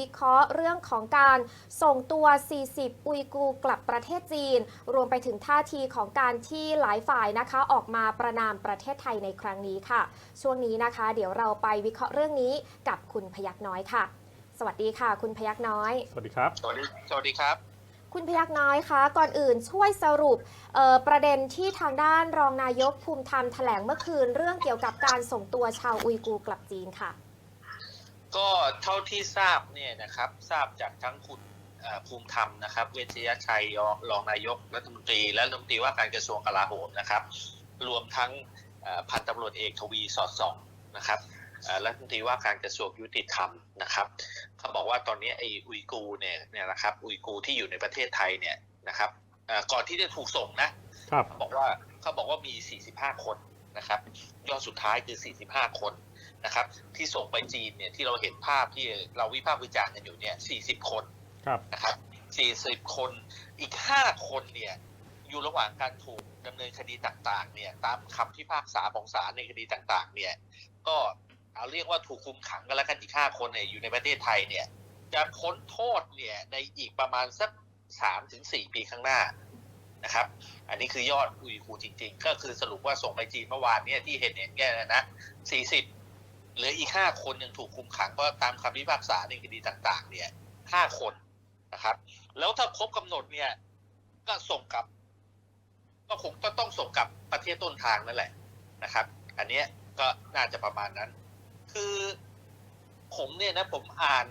วิเคราะห์เรื่องของการส่งตัว 40 อุยกูร์กลับประเทศจีน รวมไปถึงท่าทีของการที่หลายฝ่ายนะคะ ออกมาประนามประเทศไทยในครั้งนี้ค่ะ ช่วงนี้นะคะ เดี๋ยวเราไปวิเคราะห์เรื่องนี้กับคุณพยักน้อยค่ะ สวัสดีค่ะ คุณพยักน้อย สวัสดีครับ สวัสดี สวัสดีครับคุณพยักน้อยคะ ก่อนอื่นช่วยสรุปเอ่อประเด็นที่ทางด้านรองนายกภูมิธรรมแถลงเมื่อคืน เรื่องเกี่ยวกับการส่งตัวชาวอุยกูร์กลับจีนค่ะ ก็เท่าที่ทราบเนี่ยนะครับ ทราบจากทั้งคุณเอ่อภูมิธรรมนะครับ เวชยชัยรองนายกรัฐมนตรี และรัฐมนตรีว่าการกระทรวงกลาโหมนะครับ รวมทั้งเอ่อพันตำรวจเอกทวีสอดส่องนะครับเอ่อรัฐมนตรีว่าการกระทรวงยุติธรรมนะครับเขาบอกว่าตอนนี้ไอ้อุยกูร์เนี่ยเนี่ยนะครับอุยกูร์ที่อยู่ในประเทศไทยเนี่ยนะครับเอ่อก่อนที่จะถูกส่งนะครับเขาบอกว่าเขาบอกว่ามี 45 คนนะครับ ยอดสุดท้ายคือ 45 คน นะครับ ที่ส่งไปจีนเนี่ยที่เราเห็นภาพที่เราวิพากษ์วิจารณ์กันอยู่เนี่ย 40 คนครับนะครับ 40 คนอีก 5 คนเนี่ยอยู่ระหว่างการถูกดำเนินคดีต่างๆเนี่ยตามคำพิพากษาของศาลในคดีต่างๆเนี่ยก็เอาเรียกว่าถูกคุมขังกันแล้วกันอีก 5 คนเนี่ยอยู่ในประเทศไทยเนี่ยจะพ้นโทษเนี่ยในอีกประมาณสัก3-4ปีข้างหน้านะครับ อันนี้คือยอดอุยกูร์จริง ๆ ก็คือสรุปว่าส่งไปจีนเมื่อวานเนี่ยที่เห็นเห็นแค่นั้นนะ40 เหลืออีก5คนยังถูกคุมขังเพราะตามคำพิพากษาในคดีต่าง ๆ เนี่ย5คนนะครับ แล้วถ้าครบกำหนดเนี่ย ก็ส่งกลับ ก็คงก็ต้องส่งกลับประเทศต้นทางนั่นแหละนะครับ อันเนี้ยก็น่าจะประมาณนั้น คือผมเนี่ยนะ ผมอ่าน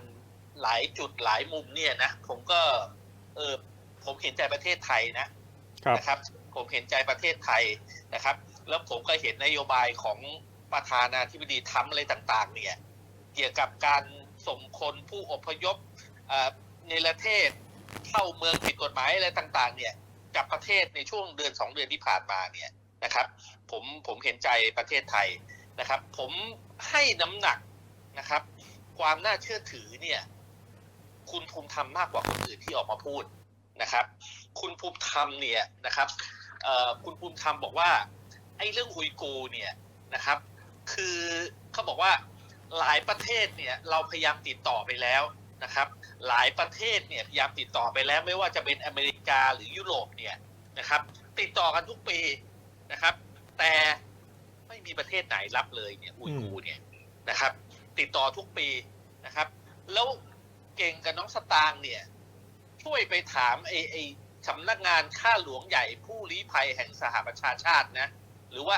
หลายจุดหลายมุมเนี่ยนะผมก็ เออผมเห็นใจประเทศไทยนะครับนะครับ ผมเห็นใจประเทศไทยนะครับ แล้วผมก็เห็นนโยบายของ ประธานาธิบดีทรัมป์อะไรต่างๆ เนี่ย เกี่ยวกับการส่งคนผู้อพยพในประเทศเข้าเมืองผิดกฎหมายอะไรต่างๆ เนี่ยกับประเทศในช่วงเดือนสองเดือนที่ผ่านมาเนี่ยนะครับ ผมผมเห็นใจประเทศไทยนะครับ ผมให้น้ำหนักนะครับ ความน่าเชื่อถือเนี่ย คุณภูมิธรรมมากกว่าคนอื่นที่ออกมาพูดนะครับ คุณภูมิธรรมเนี่ยนะครับคุณภูมิธรรมบอกว่าไอ้เรื่องอุยกูเนี่ยนะครับ คือเขาบอกว่าหลายประเทศเนี่ยเราพยายามติดต่อไปแล้วนะครับ หลายประเทศเนี่ยพยายามติดต่อไปแล้วไม่ว่าจะเป็นอเมริกาหรือยุโรปเนี่ยนะครับ ติดต่อกันทุกปีนะครับ แต่ไม่มีประเทศไหนรับเลยเนี่ยอุยกูเนี่ยนะครับ ติดต่อทุกปีนะครับ แล้วเก่งกับน้องสตางเนี่ย ช่วยไปถามไอ้ไอสำนักงานข้าหลวงใหญ่ผู้ลี้ภัยแห่งสหประชาชาตินะ หรือว่า